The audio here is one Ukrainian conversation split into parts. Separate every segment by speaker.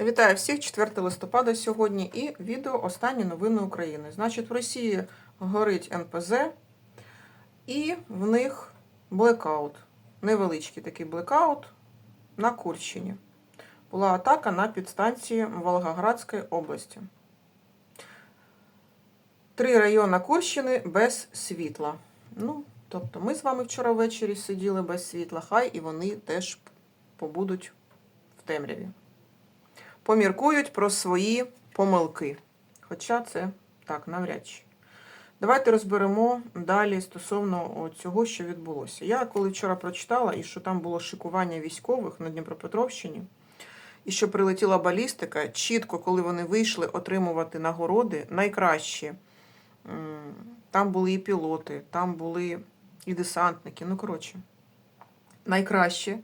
Speaker 1: Вітаю всіх 4 листопада сьогодні і відео Останні новини України. Значить, в Росії горить НПЗ, і в них блекаут. Невеличкий такий блекаут на Курщині. Була атака на підстанції Волгоградської області. Три райони Курщини без світла. Ну, тобто, ми з вами вчора ввечері сиділи без світла, хай і вони теж побудуть в темряві поміркують про свої помилки. Хоча це так, навряд чи. Давайте розберемо далі стосовно цього, що відбулося. Я коли вчора прочитала, і що там було шикування військових на Дніпропетровщині, і що прилетіла балістика, чітко, коли вони вийшли отримувати нагороди, найкращі. Там були і пілоти, там були і десантники. Ну, коротше, найкраще.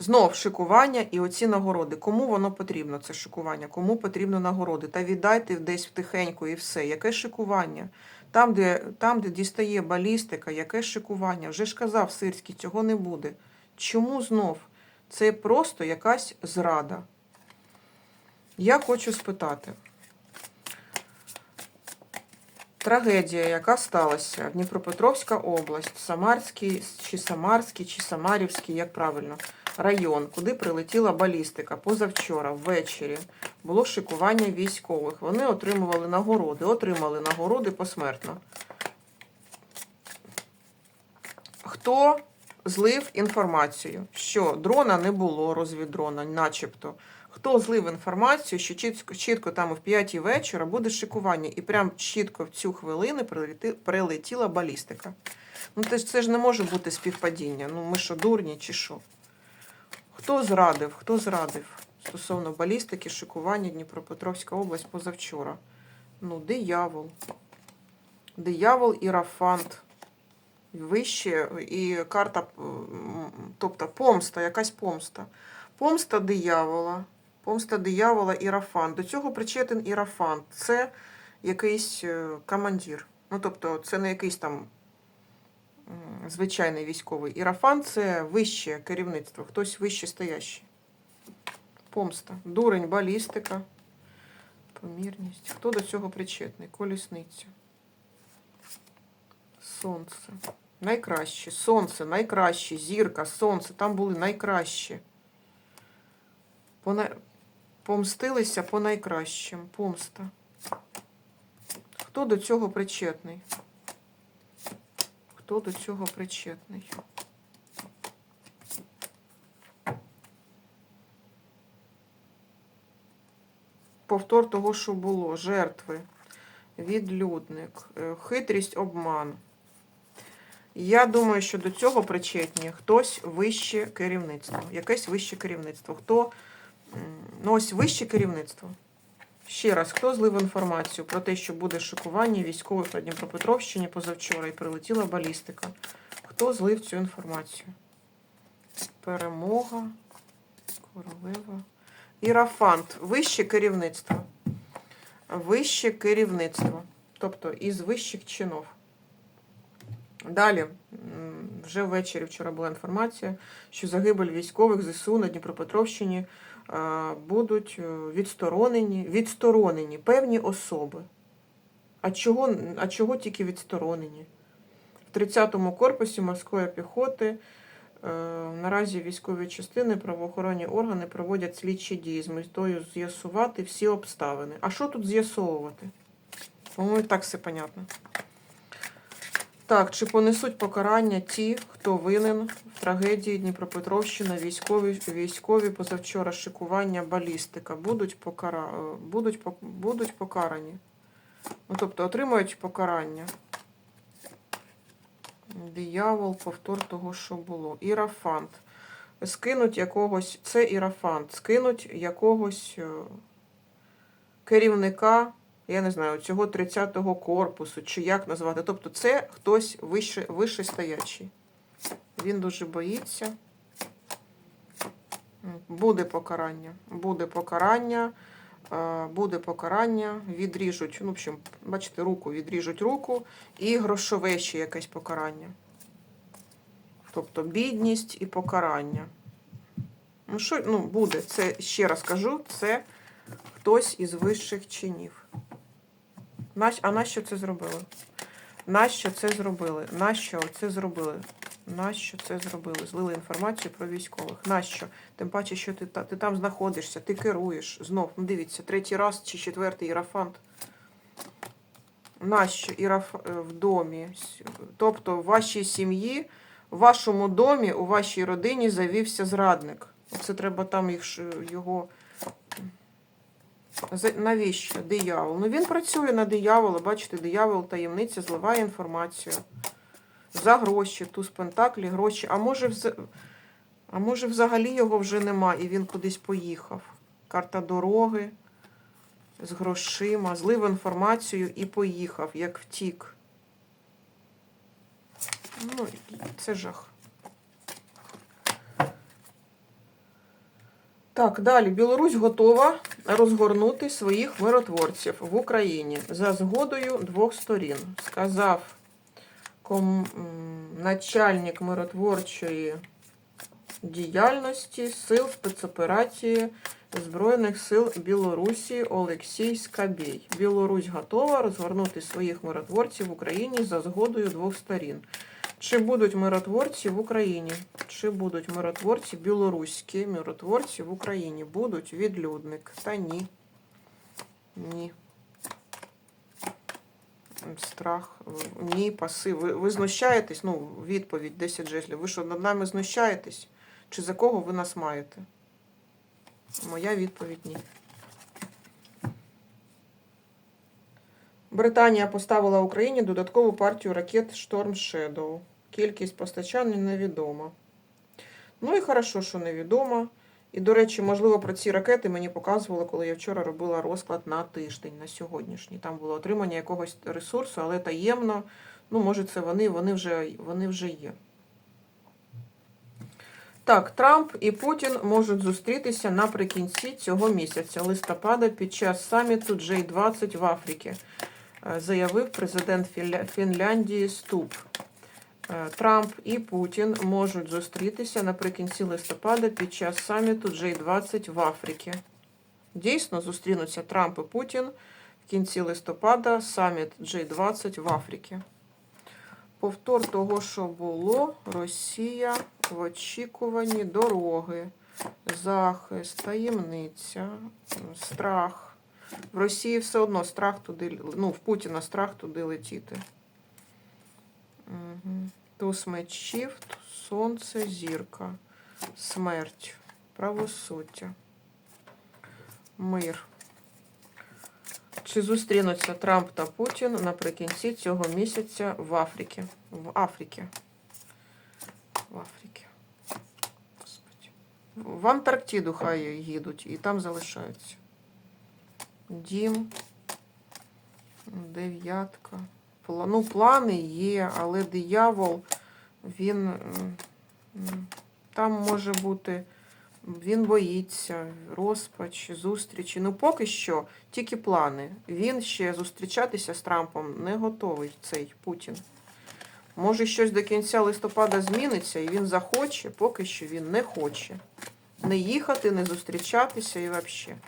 Speaker 1: Знов шикування і оці нагороди. Кому воно потрібно, це шикування? Кому потрібно нагороди? Та віддайте десь втихеньку і все. Яке шикування? Там, де там, де дістає балістика, яке шикування? Вже ж казав Сирський, цього не буде. Чому знов? Це просто якась зрада. Я хочу спитати. Трагедія, яка сталася Дніпропетровська область, Самарський чи Самарський, чи Самарівський, як правильно, район, куди прилетіла балістика позавчора, ввечері. Було шикування військових. Вони отримували нагороди, отримали нагороди посмертно. Хто злив інформацію, що дрона не було, розвіддрона, начебто. Хто злив інформацію, що чітко, чітко там в 5 вечора буде шикування, і прям чітко в цю хвилину прилетіла балістика. Ну, це, ж- це ж не може бути співпадіння. Ну, ми що, дурні чи що? Хто зрадив? Хто зрадив стосовно балістики, шикування Дніпропетровська область позавчора? Ну, диявол. Диявол і Рафант. Вище і карта, тобто помста, якась помста. Помста диявола. Помста диявола Ірафант. До цього причетен Ірафант. Це якийсь е, командир. Ну, тобто, це не якийсь там звичайний військовий. Ірафант це вище керівництво, хтось вище стоящий. Помста. Дурень, балістика. Помірність. Хто до цього причетний? Колісниця. Сонце. Найкраще. Сонце, найкраще. Зірка, сонце. Там були найкращі. Пона... Помстилися по найкращим. Помста. Хто до цього причетний? Хто до цього причетний? Повтор того, що було. Жертви, відлюдник, е, хитрість, обман. Я думаю, що до цього причетні хтось вище керівництво. Якесь вище керівництво. Хто, ну ось вище керівництво. Ще раз, хто злив інформацію про те, що буде шокування військових на Дніпропетровщині позавчора і прилетіла балістика? Хто злив цю інформацію? Перемога, королева. Ірафант. Вище керівництво. Вище керівництво. Тобто із вищих чинов. Далі, вже ввечері вчора була інформація, що загибель військових ЗСУ на Дніпропетровщині будуть е, відсторонені, відсторонені певні особи. А чого, а чого тільки відсторонені? В 30-му корпусі морської піхоти е, наразі військові частини, правоохоронні органи проводять слідчі дії з метою з'ясувати всі обставини. А що тут з'ясовувати? По-моєму, так все понятно. Так, чи понесуть покарання ті, хто винен в трагедії Дніпропетровщина, військові, військові позавчора шикування, балістика, будуть, покара... е, будуть, будуть покарані? Ну, тобто отримають покарання. Диявол, повтор того, що було. Ірафант. Скинуть якогось, це ірафант, скинуть якогось е, керівника я не знаю, цього 30-го корпусу, чи як назвати. Тобто це хтось вище, вище стоячий. Він дуже боїться. Буде покарання. Буде покарання. е, Буде покарання, відріжуть, ну, в общем, бачите, руку, відріжуть руку і грошове ще якесь покарання. Тобто бідність і покарання. Ну, що, ну, буде, це ще раз кажу, це хтось із вищих чинів. А нащо це зробили? Нащо це зробили? Нащо це зробили? Нащо це зробили? Злили інформацію про військових. Нащо? Тим паче, що ти, ти там знаходишся, ти керуєш. Знов, ну дивіться, третій раз чи четвертий ірафант. Нащо іраф е, в домі? Тобто в вашій сім'ї, в вашому домі, у вашій родині завівся зрадник. Це треба там їх, його. Навіщо? Диявол. Ну він працює на диявола. Бачите, диявол таємниця зливає інформацію. За гроші, туз пентаклі, гроші. А може, а може взагалі його вже нема і він кудись поїхав. Карта дороги з грошима, злив інформацію і поїхав, як втік. Ну, це жах. Так, далі. Білорусь готова розгорнути своїх миротворців в Україні за згодою двох сторін. Сказав ком... начальник миротворчої діяльності Сил спецоперації Збройних сил Білорусі Олексій Скабєй. Білорусь готова розгорнути своїх миротворців в Україні за згодою двох сторін. Чи будуть миротворці в Україні? Чи будуть миротворці білоруські миротворці в Україні? Будуть відлюдник. Та ні. Ні. Страх. Ні, пасив. Ви, ви знущаєтесь? Ну, відповідь 10 жезлів. Ви що, над нами знущаєтесь? Чи за кого ви нас маєте? Моя відповідь ні. Британія поставила Україні додаткову партію ракет Storm Shadow. Кількість постачань невідома. Ну і хорошо, що невідомо. І, до речі, можливо, про ці ракети мені показували, коли я вчора робила розклад на тиждень, на сьогоднішній. Там було отримання якогось ресурсу, але таємно. Ну, може, це вони, вони вже, вони вже є. Так, Трамп і Путін можуть зустрітися наприкінці цього місяця, листопада, під час саміту J20 в Африці, заявив президент Фінляндії Ступ. Е, Трамп і Путін можуть зустрітися наприкінці листопада під час саміту J20 в Африці. Дійсно, зустрінуться Трамп і Путін в кінці листопада, саміт J20 в Африці. Повтор того, що було, Росія в очікуванні дороги, захист, таємниця, страх. В Росії все одно страх туди, ну, в Путіна страх туди летіти. Угу. Туз мечів, сонце, зірка, смерть, правосуддя, мир. Чи зустрінуться Трамп та Путін наприкінці цього місяця в Африці? В Африці. В Африці. Господи. В Антарктиду хай їдуть і там залишаються. Дім. Дев'ятка. Ну, плани є, але диявол, він там може бути. Він боїться, розпач, зустрічі. Ну, поки що тільки плани. Він ще зустрічатися з Трампом не готовий, цей Путін. Може, щось до кінця листопада зміниться, і він захоче, поки що він не хоче. Не їхати, не зустрічатися і взагалі.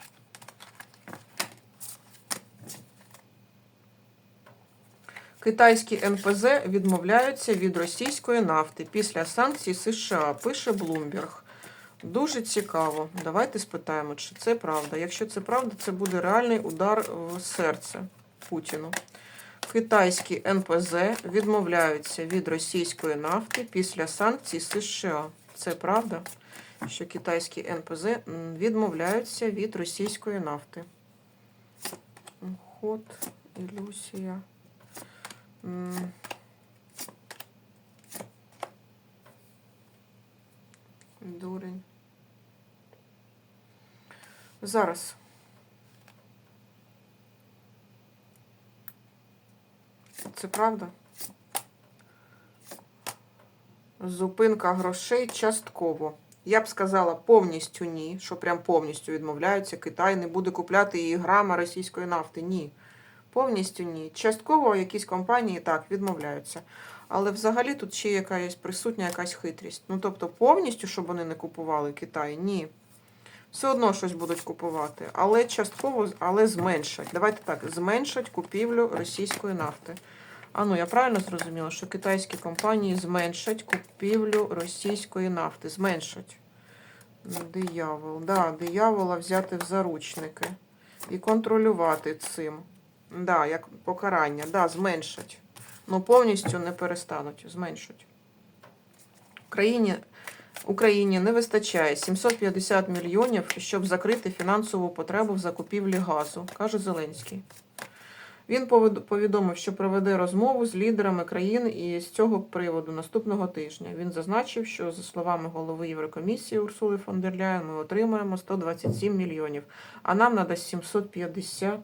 Speaker 1: Китайські НПЗ відмовляються від російської нафти після санкцій США, пише Блумберг. Дуже цікаво. Давайте спитаємо, чи це правда. Якщо це правда, це буде реальний удар в серце Путіну. Китайські НПЗ відмовляються від російської нафти після санкцій США. Це правда, що китайські НПЗ відмовляються від російської нафти. Ход, ілюзія. Дурень. Зараз. Це правда? Зупинка грошей частково. Я б сказала повністю ні, що прям повністю відмовляються. Китай не буде купляти і грама російської нафти. Ні. Повністю ні. Частково якісь компанії так відмовляються. Але взагалі тут ще якась присутня якась хитрість. Ну тобто повністю, щоб вони не купували Китай, ні. Все одно щось будуть купувати, але частково, але зменшать. Давайте так, зменшать купівлю російської нафти. А ну, я правильно зрозуміла, що китайські компанії зменшать купівлю російської нафти. Зменшать. Диявол. Да, диявола взяти в заручники. І контролювати цим. Да, як покарання. Да, зменшать. Ну, повністю не перестануть, зменшать. Україні, Україні не вистачає 750 мільйонів, щоб закрити фінансову потребу в закупівлі газу, каже Зеленський. Він повідомив, що проведе розмову з лідерами країн і з цього приводу наступного тижня. Він зазначив, що за словами голови Єврокомісії Урсули фон дер Ляєн, ми отримаємо 127 мільйонів, а нам треба 750.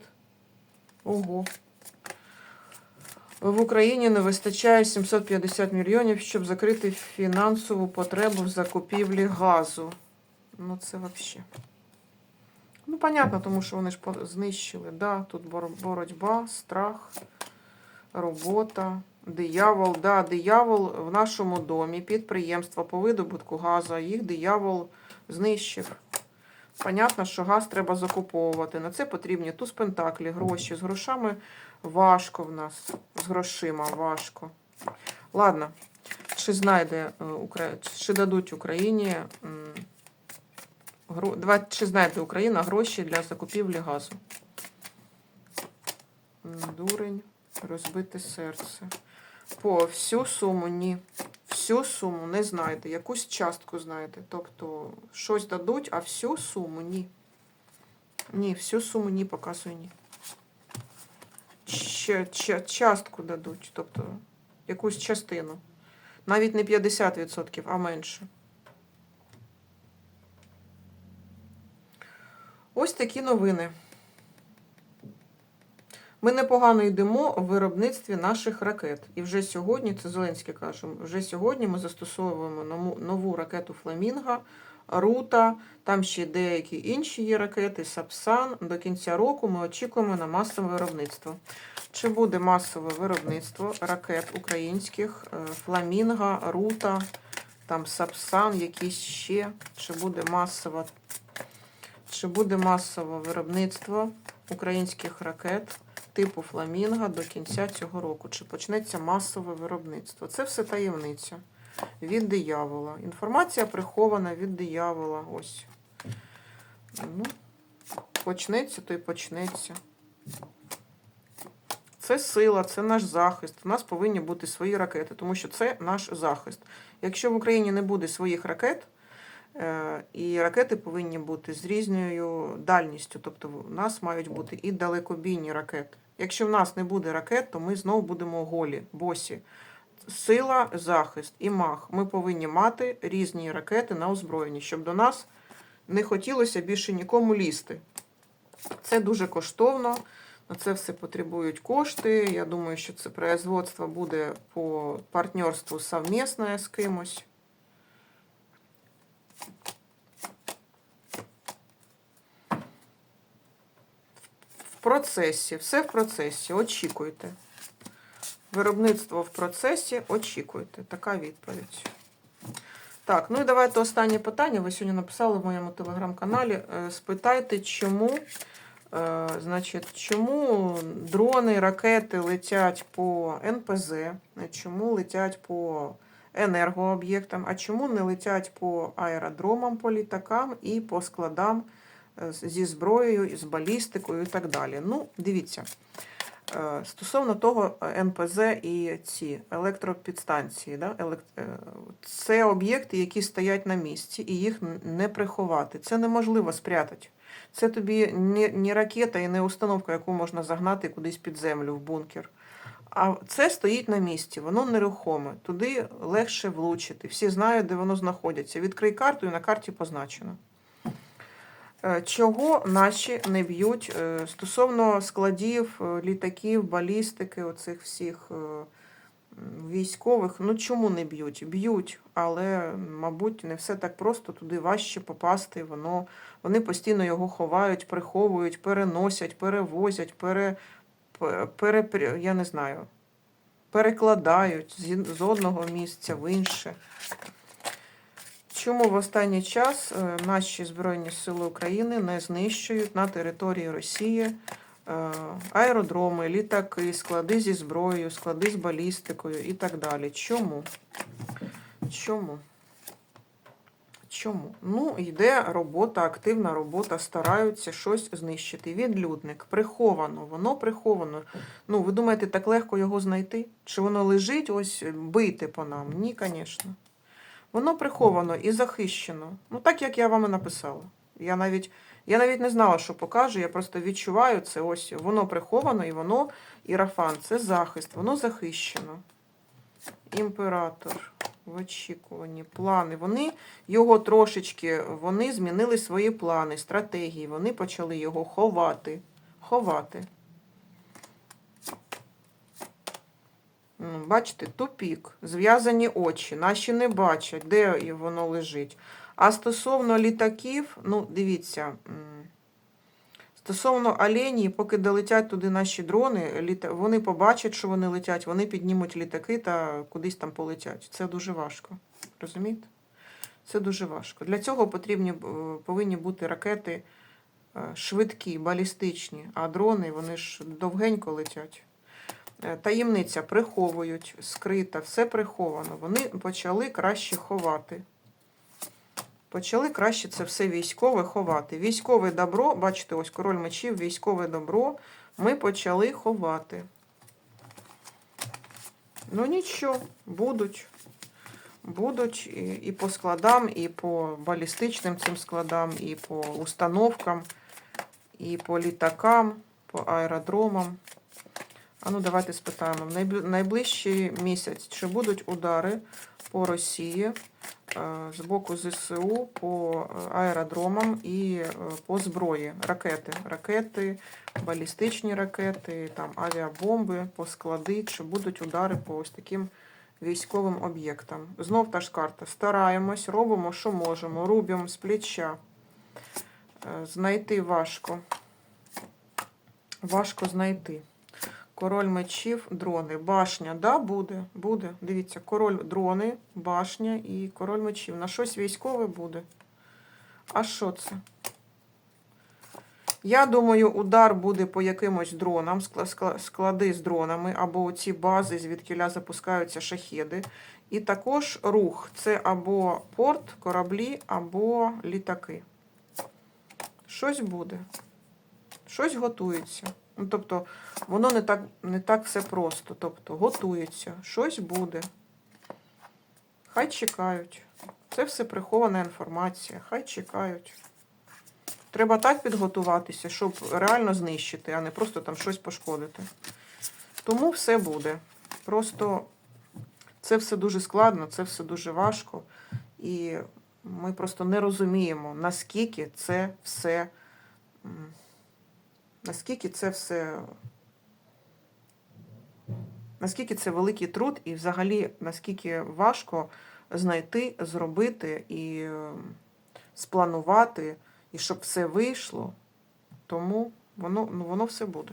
Speaker 1: Ого. В Україні не вистачає 750 мільйонів, щоб закрити фінансову потребу в закупівлі газу. Ну, це взагалі. Ну, понятно, тому що вони ж знищили. Да, тут боротьба, страх, робота, диявол. Да, диявол в нашому домі, підприємства по видобутку газу, їх диявол знищив. Понятно, що газ треба закуповувати. На це потрібні туз пентаклі, гроші. З грошами важко в нас. З грошима важко. Ладно, чи знайде е, чи дадуть Україні чи знайде Україна гроші для закупівлі газу? Дурень, розбите серце. По всю суму ні. Всю суму не знайде, якусь частку знайде. Тобто щось дадуть, а всю суму ні. Ні, всю суму ні, показую ні. Ч- ч- частку дадуть, тобто якусь частину. Навіть не 50%, а менше. Ось такі новини. Ми непогано йдемо в виробництві наших ракет. І вже сьогодні, це Зеленський каже, вже сьогодні ми застосовуємо нову, ракету Фламінга, Рута, там ще деякі інші є ракети, Сапсан. До кінця року ми очікуємо на масове виробництво. Чи буде масове виробництво ракет українських, е, Фламінга, Рута, там Сапсан, якісь ще, чи буде масово, чи буде масове виробництво українських ракет? Типу фламінга до кінця цього року. Чи почнеться масове виробництво? Це все таємниця від диявола. Інформація прихована від диявола. Ось. Ну, почнеться, то й почнеться. Це сила, це наш захист. У нас повинні бути свої ракети, тому що це наш захист. Якщо в Україні не буде своїх ракет, Е, І ракети повинні бути з різною дальністю. Тобто в нас мають бути і далекобійні ракети. Якщо в нас не буде ракет, то ми знову будемо голі, босі. Сила, захист і мах. Ми повинні мати різні ракети на озброєнні, щоб до нас не хотілося більше нікому лізти. Це дуже коштовно. На це все потребують кошти. Я думаю, що це производство буде по партнерству совмісне з кимось. Процесі, все в процесі. Очікуйте. Виробництво в процесі, очікуйте. Така відповідь. Так, ну і давайте останнє питання. Ви сьогодні написали в моєму телеграм-каналі. Е, Спитайте, чому, е, значить, чому дрони, ракети летять по НПЗ, чому летять по енергооб'єктам, а чому не летять по аеродромам, по літакам і по складам зі зброєю, з балістикою і так далі. Ну, дивіться. Е, Стосовно того е, НПЗ і ці електропідстанції, да, е, це об'єкти, які стоять на місці, і їх не приховати. Це неможливо спрятати. Це тобі не ракета і не установка, яку можна загнати кудись під землю в бункер. А це стоїть на місці, воно нерухоме. Туди легше влучити. Всі знають, де воно знаходиться. Відкрий карту і на карті позначено. Е, Чого наші не б'ють е, стосовно складів, е, літаків, балістики, оцих всіх військових, ну чому не б'ють? Б'ють, але, мабуть, не все так просто, туди важче попасти. Воно, вони постійно його ховають, приховують, переносять, перевозять, пере, пере, я не знаю, перекладають з одного місця в інше. Чому в останній час е, наші Збройні Сили України не знищують на території Росії е, аеродроми, літаки, склади зі зброєю, склади з балістикою і так далі? Чому? Чому? Чому? Ну, йде робота, активна робота, стараються щось знищити. Відлюдник, приховано, воно приховано. Ну, ви думаєте, так легко його знайти? Чи воно лежить ось бити по нам? Ні, звісно. Воно приховано і захищено. Ну, так як я вам і написала. Я навіть, я навіть не знала, що покажу, я просто відчуваю це. Ось воно приховано і воно ірафан. Це захист, воно захищено. Імператор в очікуванні. Плани. Вони його трошечки, вони змінили свої плани, стратегії. Вони почали його ховати. Ховати. Бачите, тупік, зв'язані очі, наші не бачать, де воно лежить. А стосовно літаків, ну, дивіться, стосовно оленій, поки долетять туди наші дрони, вони побачать, що вони летять, вони піднімуть літаки та кудись там полетять. Це дуже важко. Розумієте? Це дуже важко. Для цього потрібні, е, повинні бути ракети е, швидкі, балістичні, а дрони вони ж довгенько летять. Е, Таємниця приховують, скрита, все приховано. Вони почали краще ховати. Почали краще це все військове ховати. Військове добро, бачите, ось король мечів, військове добро ми почали ховати. Ну нічого, будуть. Будуть і, і по складам, і по балістичним цим складам, і по установкам, і по літакам, по аеродромам. А ну давайте спитаємо. В найближчий місяць чи будуть удари по Росії е, з боку ЗСУ по е, аеродромам і е, по зброї? Ракети, ракети, балістичні ракети, там авіабомби, по склади, чи будуть удари по ось таким військовим об'єктам? Знов та ж карта. Стараємось, робимо, що можемо, рубимо з плеча. Знайти важко. Важко знайти. Король мечів, дрони. Башня, да, буде, буде. Дивіться, король дрони, башня і король мечів. На щось військове буде. А що це? Я думаю, удар буде по якимось дронам, скла- скла- склади з дронами, або ці бази, звідкіля запускаються шахеди. І також рух. Це або порт, кораблі, або літаки. Щось буде. Щось готується. Ну, тобто, воно не так, не так все просто. Тобто, готується, щось буде. Хай чекають. Це все прихована інформація. Хай чекають. Треба так підготуватися, щоб реально знищити, а не просто там щось пошкодити. Тому все буде. Просто це все дуже складно, це все дуже важко. І ми просто не розуміємо, наскільки це все. Наскільки це все. Наскільки це великий труд, і взагалі наскільки важко знайти, зробити і е, спланувати, і щоб все вийшло. Тому воно, ну, воно все буде.